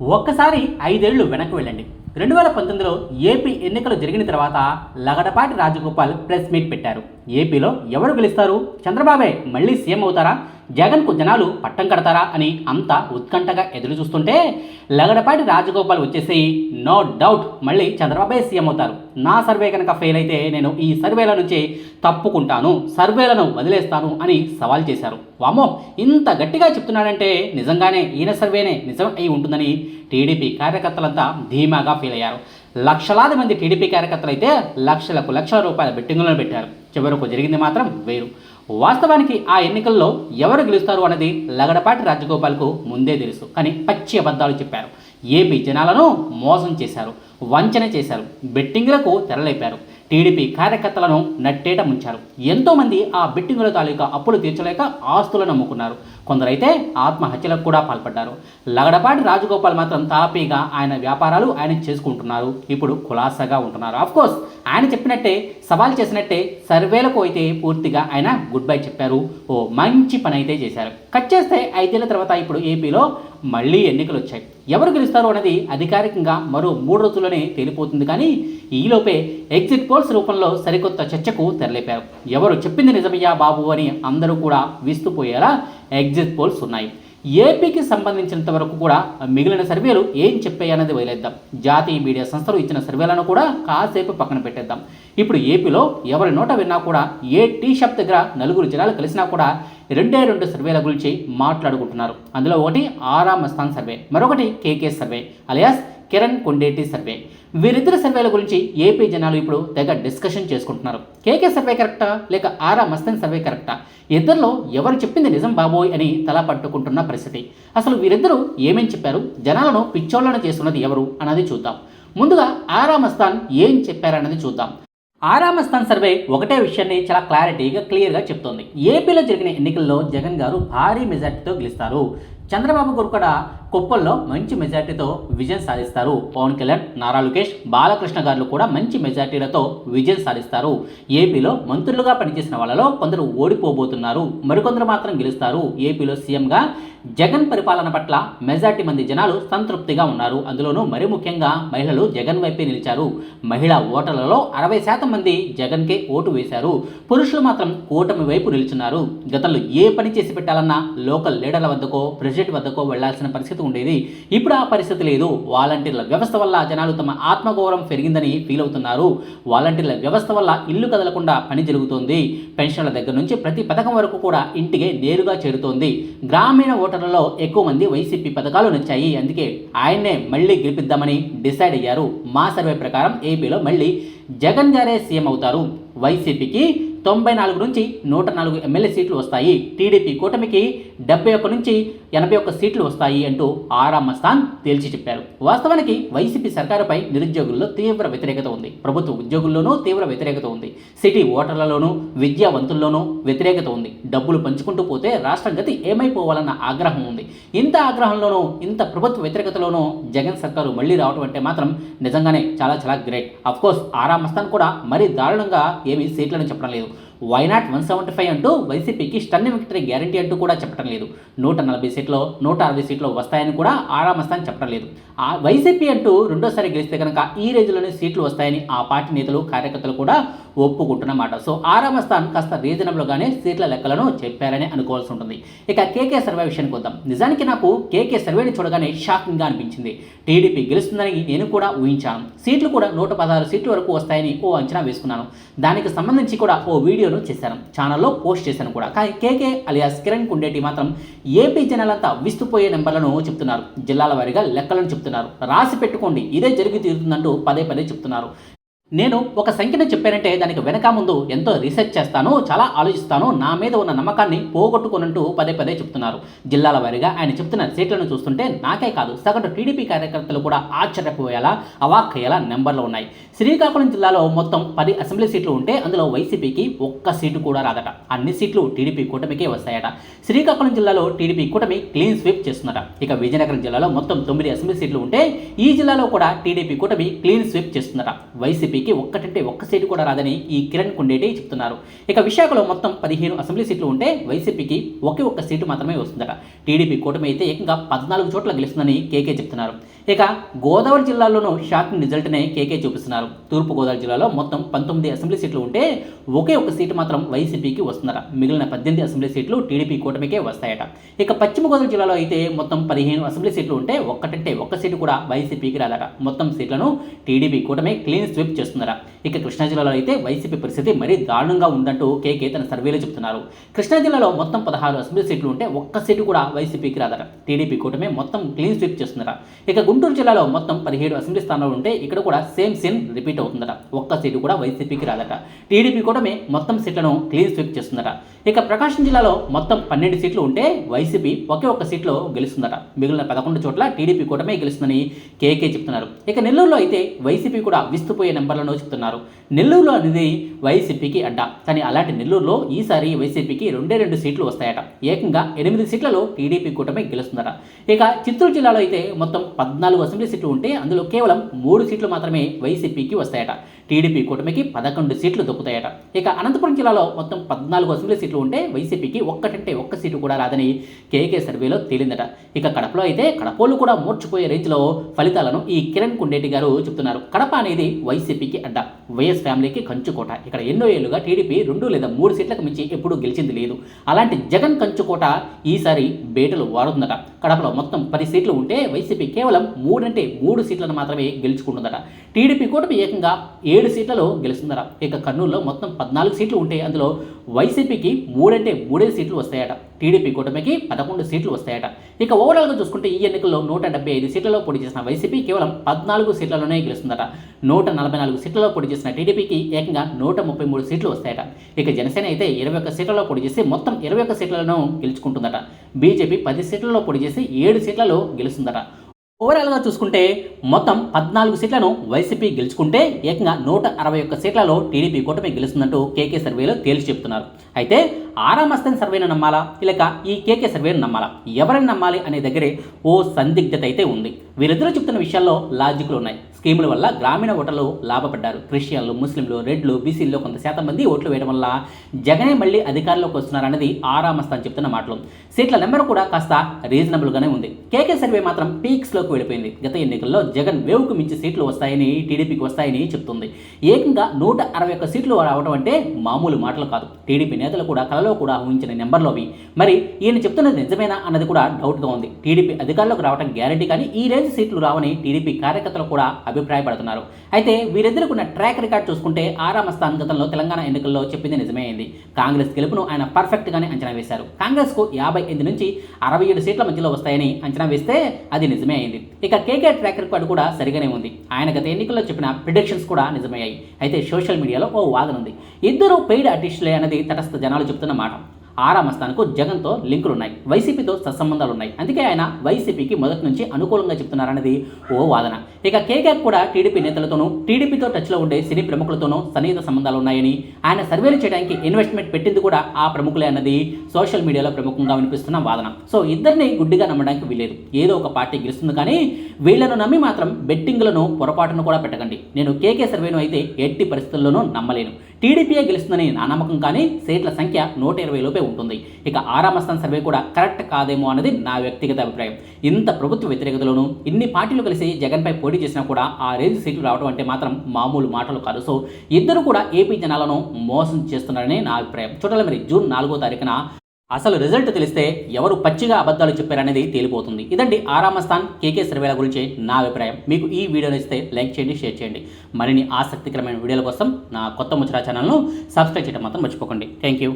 ఒక్కసారి ఐదేళ్ళు వెనక్కి వెళ్ళండి. రెండు వేల పంతొమ్మిదిలో ఏపీ ఎన్నికలు జరిగిన తర్వాత లగడపాటి రాజగోపాల్ ప్రెస్ మీట్ పెట్టారు. ఏపీలో ఎవరు గెలుస్తారు? చంద్రబాబే మళ్ళీ సీఎం అవుతారా? జగన్కు జనాలు పట్టం కడతారా అని అంతా ఉత్కంఠగా ఎదురు చూస్తుంటే లగడపాటి రాజగోపాల్ వచ్చేసి నో డౌట్ మళ్ళీ చంద్రబాబే సీఎం అవుతారు. నా సర్వే కనుక ఫెయిల్ అయితే నేను ఈ సర్వేల నుంచి తప్పుకుంటాను. సర్వేలను వదిలేస్తాను అని సవాల్ చేశారు. వామో ఇంత గట్టిగా చెప్తున్నాడంటే నిజంగానే ఈయన సర్వేనే నిజం అయి ఉంటుందని టీడీపీ కార్యకర్తలంతా ధీమాగా ఫీల్ అయ్యారు. లక్షలాది మంది టీడీపీ కార్యకర్తలు అయితే లక్షలకు లక్షల రూపాయల బెట్టింగులను పెట్టారు. చివరకు జరిగింది మాత్రం వేరు. వాస్తవానికి ఆ ఎన్నికల్లో ఎవరు గెలుస్తారు అనేది లగడపాటి రాజగోపాల్కు ముందే తెలుసు. కానీ పచ్చి అబద్ధాలు చెప్పారు. ఏపీ జనాలను మోసం చేశారు. వంచన చేశారు. బెట్టింగులకు తెరలేపారు. టీడీపీ కార్యకర్తలను నట్టేట ముంచారు. ఎంతోమంది ఆ బెట్టింగుల తాలూకా అప్పులు తీర్చలేక ఆస్తులను అమ్ముకున్నారు. కొందరైతే ఆత్మహత్యలకు కూడా పాల్పడ్డారు. లగడపాటి రాజగోపాల్ మాత్రం తాపీగా ఆయన వ్యాపారాలు ఆయన చేసుకుంటున్నారు. ఇప్పుడు ఖులాసాగా ఉంటున్నారు. కోర్స్ ఆయన చెప్పినట్టే సవాల్ చేసినట్టే సర్వేలకు అయితే పూర్తిగా ఆయన గుడ్ బై చెప్పారు. ఓ మంచి పని అయితే చేశారు. కట్ చేస్తే ఐదేళ్ళ తర్వాత ఇప్పుడు ఏపీలో మళ్ళీ ఎన్నికలు వచ్చాయి. ఎవరు గెలుస్తారు అనేది అధికారికంగా మరో మూడు రోజుల్లోనే తేలిపోతుంది. కానీ ఈలోపే ఎగ్జిట్ పోల్స్ రూపంలో సరికొత్త చర్చకు తెరలేపారు. ఎవరు చెప్పింది నిజమయ్యా బాబు అని అందరూ కూడా విస్తుపోయేలా ఎగ్జిట్ పోల్స్ ఉన్నాయి. ఏపీకి సంబంధించినంత వరకు కూడా మిగిలిన సర్వేలు ఏం చెప్పాయన్నది వదిలేద్దాం. జాతీయ మీడియా సంస్థలు ఇచ్చిన సర్వేలను కూడా కాసేపు పక్కన పెట్టేద్దాం. ఇప్పుడు ఏపీలో ఎవరి నోట విన్నా కూడా ఏ టీ షాప్ దగ్గర నలుగురు జనాలు కలిసినా కూడా రెండే రెండు సర్వేల గురించి మాట్లాడుకుంటున్నారు. అందులో ఒకటి ఆరా మస్తాన్ సర్వే మరొకటి KK survey alias Kiran Kondeti survey. వీరిద్దరి సర్వేల గురించి ఏపీ జనాలు ఇప్పుడు తెగ డిస్కషన్ చేసుకుంటున్నారు. కేకే సర్వే కరెక్టా? లేక ఆరా మస్తన్ సర్వే కరెక్టా? ఇద్దరిలో ఎవరు చెప్పింది నిజం బాబోయ్ అని తల పట్టుకుంటున్న పరిస్థితి. అసలు వీరిద్దరూ ఏమేం చెప్పారు? జనాలను పిచ్చోళ్ళను చేస్తున్నది ఎవరు అన్నది చూద్దాం. ముందుగా ఆరా మస్తాన్ ఏం చెప్పారన్నది చూద్దాం. ఆరామస్థాన్ సర్వే ఒకటే విషయాన్ని చాలా క్లారిటీగా క్లియర్గా చెప్తోంది. ఏపీలో జరిగిన ఎన్నికల్లో జగన్ గారు భారీ మెజార్టీతో గెలుస్తారు. చంద్రబాబు గారు కూడా కుప్పల్లో మంచి మెజార్టీతో విజయం సాధిస్తారు. పవన్ కళ్యాణ్ నారా లోకేష్ బాలకృష్ణ గారు కూడా మంచి మెజార్టీలతో విజయం సాధిస్తారు. ఏపీలో మంత్రులుగా పనిచేసిన వాళ్ళలో కొందరు ఓడిపోబోతున్నారు. మరికొందరు మాత్రం గెలుస్తారు. ఏపీలో సీఎంగా జగన్ పరిపాలన పట్ల మెజార్టీ మంది జనాలు సంతృప్తిగా ఉన్నారు. అందులోనూ మరి ముఖ్యంగా మహిళలు జగన్ వైపే నిలిచారు. మహిళా ఓటర్లలో అరవై శాతం మంది జగన్కే ఓటు వేశారు. పురుషులు మాత్రం కూటమి వైపు నిలుచున్నారు. గతంలో ఏ పని చేసి పెట్టాలన్నా లోకల్ లీడర్ల వద్దకో ప్రెసిడెంట్ వద్దకో వెళ్ళాల్సిన పరిస్థితి ఉండేది. ఇప్పుడు ఆ పరిస్థితి లేదు. వాలంటీర్ల వ్యవస్థ వల్ల జనాలు తమ ఆత్మగౌరవం పెరిగిందని ఫీల్ అవుతున్నారు. వాలంటీర్ల వ్యవస్థ వల్ల ఇల్లు కదలకుండా పని జరుగుతోంది. పెన్షన్ల దగ్గర నుంచి ప్రతి పథకం వరకు కూడా ఇంటికే నేరుగా చేరుతోంది. గ్రామీణ ఓటర్లలో ఎక్కువ మంది వైసీపీ పథకాలు నచ్చాయి. అందుకే ఆయన్నే మళ్ళీ గెలిపిద్దామని డిసైడ్ అయ్యారు. మా సర్వే ప్రకారం ఏపీలో మళ్ళీ జగన్ గారే సీఎం అవుతారు. వైసీపీకి తొంభై నాలుగు నుంచి నూట నాలుగు ఎమ్మెల్యే సీట్లు వస్తాయి. టీడీపీ కూటమికి డెబ్బై ఒక్క నుంచి ఎనభై ఒక్క సీట్లు వస్తాయి అంటూ ఆరా మస్తాన్ తేల్చి చెప్పారు. వాస్తవానికి వైసీపీ సర్కారుపై నిరుద్యోగుల్లో తీవ్ర వ్యతిరేకత ఉంది. ప్రభుత్వ ఉద్యోగుల్లోనూ తీవ్ర వ్యతిరేకత ఉంది. సిటీ ఓటర్లలోనూ విద్యావంతుల్లోనూ వ్యతిరేకత ఉంది. డబ్బులు పంచుకుంటూ పోతే రాష్ట్రం గతి ఏమైపోవాలన్న ఆగ్రహం ఉంది. ఇంత ఆగ్రహంలోనూ ఇంత ప్రభుత్వ వ్యతిరేకతలోనూ జగన్ సర్కారు మళ్ళీ రావడం అంటే మాత్రం నిజంగానే చాలా చాలా గ్రేట్. అఫ్కోర్స్ ఆరా మస్తాన్ కూడా మరీ దారుణంగా ఏమీ సీట్లను చెప్పడం లేదు. వైనాట్ వన్ సెవెంటీ ఫైవ్ అంటూ వైసీపీకి స్టన్ విక్టరీ గ్యారంటీ అంటూ కూడా చెప్పడం లేదు. నూట నలభై సీట్లు నూట అరవై సీట్లు వస్తాయని కూడా ఆరామస్తాని చెప్పడం లేదు. ఆ వైసీపీ అంటూ రెండోసారి గెలిస్తే కనుక ఈ రేంజ్లోనే సీట్లు వస్తాయని ఆ పార్టీ నేతలు కార్యకర్తలు కూడా ఒప్పుకుంటున్నమాట. సో ఆరామస్థాన్ కాస్త రీజనబుల్గానే సీట్ల లెక్కలను చెప్పారని అనుకోవాల్సి ఉంటుంది. ఇక కేకే సర్వే విషయానికి వద్దాం. నిజానికి నాకు కేకే సర్వేని చూడగానే షాకింగ్గా అనిపించింది. టీడీపీ గెలుస్తుందని నేను కూడా ఊహించాను. సీట్లు కూడా నూట పదహారు సీట్ల వరకు వస్తాయని ఓ అంచనా వేసుకున్నాను. దానికి సంబంధించి కూడా ఓ వీడియో వీడియోను చేశాను ఛానల్లో పోస్ట్ చేశాను కూడా. కానీ కేకే అలియాస్ కిరణ్ కుండేటి మాత్రం ఏపీ జనాలంతా విస్తుపోయే నెంబర్లను చెప్తున్నారు. జిల్లాల వారీగా లెక్కలను చెప్తున్నారు. రాసి పెట్టుకోండి ఇదే జరిగి తీరుతుందంటూ పదే పదే చెప్తున్నారు. నేను ఒక సంఖ్యను చెప్పానంటే దానికి వెనక ముందు ఎంతో రీసెర్చ్ చేస్తాను చాలా ఆలోచిస్తాను. నా మీద ఉన్న నమ్మకాన్ని పోగొట్టుకున్నట్టు పదే పదే చెప్తున్నారు. జిల్లాల వారీగా ఆయన చెప్తున్న సీట్లను చూస్తుంటే నాకే కాదు సగటు టీడీపీ కార్యకర్తలు కూడా ఆశ్చర్యపోయేలా అవాక్కయ్యేలా నెంబర్లు ఉన్నాయి. శ్రీకాకుళం జిల్లాలో మొత్తం పది అసెంబ్లీ సీట్లు ఉంటే అందులో వైసీపీకి ఒక్క సీటు కూడా రాదట. అన్ని సీట్లు టీడీపీ కూటమికే వస్తాయట. శ్రీకాకుళం జిల్లాలో టీడీపీ కూటమి క్లీన్ స్వీప్ చేస్తుందట. ఇక విజయనగరం జిల్లాలో మొత్తం తొమ్మిది అసెంబ్లీ సీట్లు ఉంటే ఈ జిల్లాలో కూడా టీడీపీ కూటమి క్లీన్ స్వీప్ చేస్తుందట. వైసీపీ వైసీపీకి ఒక్కటంటే ఒక్క సీటు కూడా రాదని ఈ కిరణ్ కుండేటి చెప్తున్నారు. ఇక విశాఖలో మొత్తం పదిహేను అసెంబ్లీ సీట్లు ఉంటే వైసీపీకి ఒకే ఒక్క సీటు మాత్రమే వస్తుందట. టీడీపీ కూటమి అయితే ఏకంగా పద్నాలుగు చోట్ల గెలుస్తుందని కేకే చెప్తున్నారు. ఇక గోదావరి జిల్లాలోనూ షాకింగ్ రిజల్ట్నే కేకే చూపిస్తున్నారు. తూర్పుగోదావరి జిల్లాలో మొత్తం పంతొమ్మిది అసెంబ్లీ సీట్లు ఉంటే ఒకే ఒక సీటు మాత్రం వైసీపీకి వస్తుందట. మిగిలిన పద్దెనిమిది అసెంబ్లీ సీట్లు టీడీపీ కూటమికే వస్తాయట. ఇక పశ్చిమ గోదావరి జిల్లాలో అయితే మొత్తం పదిహేను అసెంబ్లీ సీట్లు ఉంటే ఒక్కటంటే ఒక్క సీటు కూడా వైసీపీకి రాదట. మొత్తం సీట్లను టీడీపీ కూటమి క్లీన్ స్వీప్ చేస్తున్నారా ఇక కృష్ణా జిల్లాలో అయితే వైసీపీ పరిస్థితి మరీ దారుణంగా ఉందంటూ కేకే తన సర్వేలో చెప్తున్నారు కృష్ణా జిల్లాలో మొత్తం పదహారు అసెంబ్లీ సీట్లు ఉంటే ఒక్క సీటు కూడా వైసీపీకి రాదట. టీడీపీ కూటమి మొత్తం క్లీన్ స్వీప్ చేస్తున్నారా ఇక గుంటూరు జిల్లాలో మొత్తం పదిహేడు అసెంబ్లీ స్థానాలు ఉంటే ఇక్కడ కూడా సేమ్ సీన్ రిపీట్ అవుతుందట. ఒక్క సీటు కూడా వైసీపీకి రాదట. టీడీపీ కూటమి మొత్తం సీట్లను క్లీన్ స్వీప్ చేస్తుందట. ఇక ప్రకాశం జిల్లాలో మొత్తం పన్నెండు సీట్లు ఉంటే వైసీపీ ఒకే ఒక్క సీట్లో గెలుస్తుందట. మిగిలిన పదకొండు చోట్ల టీడీపీ కూటమే గెలుస్తుందని కేకే చెప్తున్నారు. ఇక నెల్లూరులో అయితే వైసీపీ కూడా విస్తుపోయే నెంబర్లను చెప్తున్నారు. నెల్లూరులో అనేది వైసీపీకి అడ్డా. కానీ అలాంటి నెల్లూరులో ఈసారి వైసీపీకి రెండే రెండు సీట్లు వస్తాయట. ఏకంగా ఎనిమిది సీట్లలో టీడీపీ కూటమి గెలుస్తుందట. ఇక చిత్తూరు జిల్లాలో అయితే మొత్తం పద్నాలుగు అసెంబ్లీ సీట్లు ఉంటే అందులో కేవలం మూడు సీట్లు మాత్రమే వైసీపీకి వస్తాయట. టీడీపీ కూటమికి పదకొండు సీట్లు దొక్కుతాయట. ఇక అనంతపురం జిల్లాలో మొత్తం పద్నాలుగు అసెంబ్లీ సీట్లు ఉంటే వైసీపీకి ఒక్కటంటే ఒక్క సీటు కూడా రాదని కేకే సర్వేలో తేలిందట. ఇక కడపలో అయితే కడపోళ్ళు కూడా మూర్చిపోయే రేంజ్లో ఫలితాలను ఈ కిరణ్ కుండేటి గారు చెప్తున్నారు. కడప అనేది వైసీపీకి అడ్డ. వైఎస్ ఫ్యామిలీకి కంచుకోట. ఇక్కడ ఎన్నో ఏళ్ళుగా టీడీపీ రెండు లేదా మూడు సీట్లకు మించి ఎప్పుడూ గెలిచింది లేదు. అలాంటి జగన్ కంచుకోట ఈసారి బేటలు వాడుతుందట. కడపలో మొత్తం పది సీట్లు ఉంటే వైసీపీ కేవలం మూడంటే మూడు సీట్లను మాత్రమే గెలుచుకుంటుందట. టీడీపీ కూటమి ఏకంగా ఏడు సీట్లలో గెలుస్తుందట. ఇక కర్నూలులో మొత్తం పద్నాలుగు సీట్లు ఉంటే అందులో వైసీపీకి మూడంటే మూడే సీట్లు వస్తాయట. టీడీపీ కూటమికి పదకొండు సీట్లు వస్తాయట. ఇక ఓవరాల్గా చూసుకుంటే ఈ ఎన్నికల్లో నూట డెబ్బై ఐదు సీట్లలో పోటీ చేసిన వైసీపీ కేవలం పద్నాలుగు సీట్లలోనే గెలుస్తుందట. నూట నలభై నాలుగు సీట్లలో పోటీ చేసిన టీడీపీకి ఏకంగా నూట ముప్పై మూడు సీట్లు వస్తాయట. ఇక జనసేన అయితే ఇరవై ఒక్క సీట్లలో పోటీ చేసి మొత్తం ఇరవై ఒక్క సీట్లను గెలుచుకుంటుందట. బీజేపీ పది సీట్లలో పోటీ చేసి ఏడు సీట్లలో గెలుస్తుందట. ఓవరాల్గా చూసుకుంటే మొత్తం పద్నాలుగు సీట్లను వైసీపీ గెలుచుకుంటే ఏకంగా నూట అరవై ఒక్క సీట్లలో టీడీపీ కూటమి గెలుస్తుందంటూ కేకే సర్వేలో తేల్చి చెప్తున్నారు. అయితే ఆరామ్ సర్వేను నమ్మాలా? లేక ఈ కేకే సర్వేను నమ్మాలా? ఎవరిని నమ్మాలి అనే దగ్గరే ఓ సందిగ్ధత అయితే ఉంది. వీరిద్దరూ చెప్తున్న విషయాల్లో లాజిక్లు ఉన్నాయి. స్కీముల వల్ల గ్రామీణ ఓటర్లు లాభపడ్డారు. క్రిస్టియన్లు ముస్లింలు రెడ్లు బీసీల్లో కొంత శాతం మంది ఓట్లు వేయడం వల్ల జగనే మళ్ళీ అధికారంలోకి వస్తున్నారన్నది ఆరామస్తాన్ చెప్తున్న మాటలు. సీట్ల నెంబర్ కూడా కాస్త రీజనబుల్గానే ఉంది. కేకే సర్వే మాత్రం పీక్స్లోకి వెళ్ళిపోయింది. గత ఎన్నికల్లో జగన్ వేవుకు మించి సీట్లు వస్తాయని టీడీపీకి వస్తాయని చెప్తుంది. ఏకంగా నూట అరవై ఒక్క సీట్లు రావడం అంటే మామూలు మాటలు కాదు. టీడీపీ నేతలు కూడా కలలో కూడా ఊహించిన నెంబర్లు అవి. మరి ఈయన చెప్తున్నది నిజమేనా అన్నది కూడా డౌట్గా ఉంది. టీడీపీ అధికారంలోకి రావడం గ్యారంటీ కానీ ఈ రేంజ్ సీట్లు రావని టీడీపీ కార్యకర్తలు కూడా అభిప్రాయపడుతున్నారు. అయితే వీరిద్దరికి ఉన్న ట్రాక్ రికార్డ్ చూసుకుంటే ఆరామస్థాన్ గతంలో తెలంగాణ ఎన్నికల్లో చెప్పింది నిజమే అయింది. కాంగ్రెస్ గెలుపును ఆయన పర్ఫెక్ట్గానే అంచనా వేశారు. కాంగ్రెస్కు యాభై ఎనిమిది నుంచి అరవై ఏడు సీట్ల మధ్యలో వస్తాయని అంచనా వేస్తే అది నిజమే అయింది. ఇక కేకే ట్రాక్ రికార్డు కూడా సరిగానే ఉంది. ఆయన గత ఎన్నికల్లో చెప్పిన ప్రిడిక్షన్స్ కూడా నిజమయ్యాయి. అయితే సోషల్ మీడియాలో ఓ వాదన ఉంది. ఇద్దరు పెయిడ్ ఆర్టిస్టులే అనేది తటస్థ జనాలు చెప్తున్న మాట. ఆరామస్థాన్కు జగన్తో లింకులు ఉన్నాయి వైసీపీతో సత్సంబంధాలు ఉన్నాయి అందుకే ఆయన వైసీపీకి మొదటి నుంచి అనుకూలంగా చెప్తున్నారన్నది ఓ వాదన. ఇక కేకే కూడా టీడీపీ నేతలతోనూ టీడీపీతో టచ్లో ఉండే సినీ ప్రముఖులతోనూ సన్నిహిత సంబంధాలు ఉన్నాయని ఆయన సర్వేలు చేయడానికి ఇన్వెస్ట్మెంట్ పెట్టింది కూడా ఆ ప్రముఖులే అన్నది సోషల్ మీడియాలో ప్రముఖంగా వినిపిస్తున్న వాదన. సో ఇద్దరిని గుడ్డిగా నమ్మడానికి వీలేదు ఏదో ఒక పార్టీ గెలుస్తుంది కానీ వీళ్ళను నమ్మి మాత్రం బెట్టింగ్లను పొరపాటును కూడా పెట్టకండి. నేను కేకే సర్వేను అయితే ఎట్టి పరిస్థితుల్లోనూ నమ్మలేను. టీడీపీయే గెలుస్తుందని నా నమ్మకం కానీ సీట్ల సంఖ్య నూట ఇరవై లోపే ఉంటుంది. ఇక ఆరామస్థాన్ సర్వే కూడా కరెక్ట్ కాదేమో అన్నది నా వ్యక్తిగత అభిప్రాయం. ఇంత ప్రభుత్వ వ్యతిరేకతలోనూ ఇన్ని పార్టీలు కలిసి జగన్పై పోటీ చేసినా కూడా ఆ రేంజ్ సీట్లు రావడం అంటే మాత్రం మామూలు మాటలు కాదు. సో ఇద్దరు కూడా ఏపీ జనాలను మోసం చేస్తున్నారని నా అభిప్రాయం. చూడాలి మరి జూన్ నాలుగో తారీఖున అసలు రిజల్ట్ తెలిస్తే ఎవరు పచ్చిగా అబద్ధాలు చెప్పారనేది తేలిపోతుంది. ఇదండి ఆరామస్థాన్ కేకే సర్వేల గురించి నా అభిప్రాయం. మీకు ఈ వీడియో నచ్చితే లైక్ చేయండి షేర్ చేయండి. మరిన్ని ఆసక్తికరమైన వీడియోల కోసం నా కొత్త ముచ్చరా ఛానల్ను సబ్స్క్రైబ్ చేయడం మాత్రం మర్చిపోకండి. Thank you.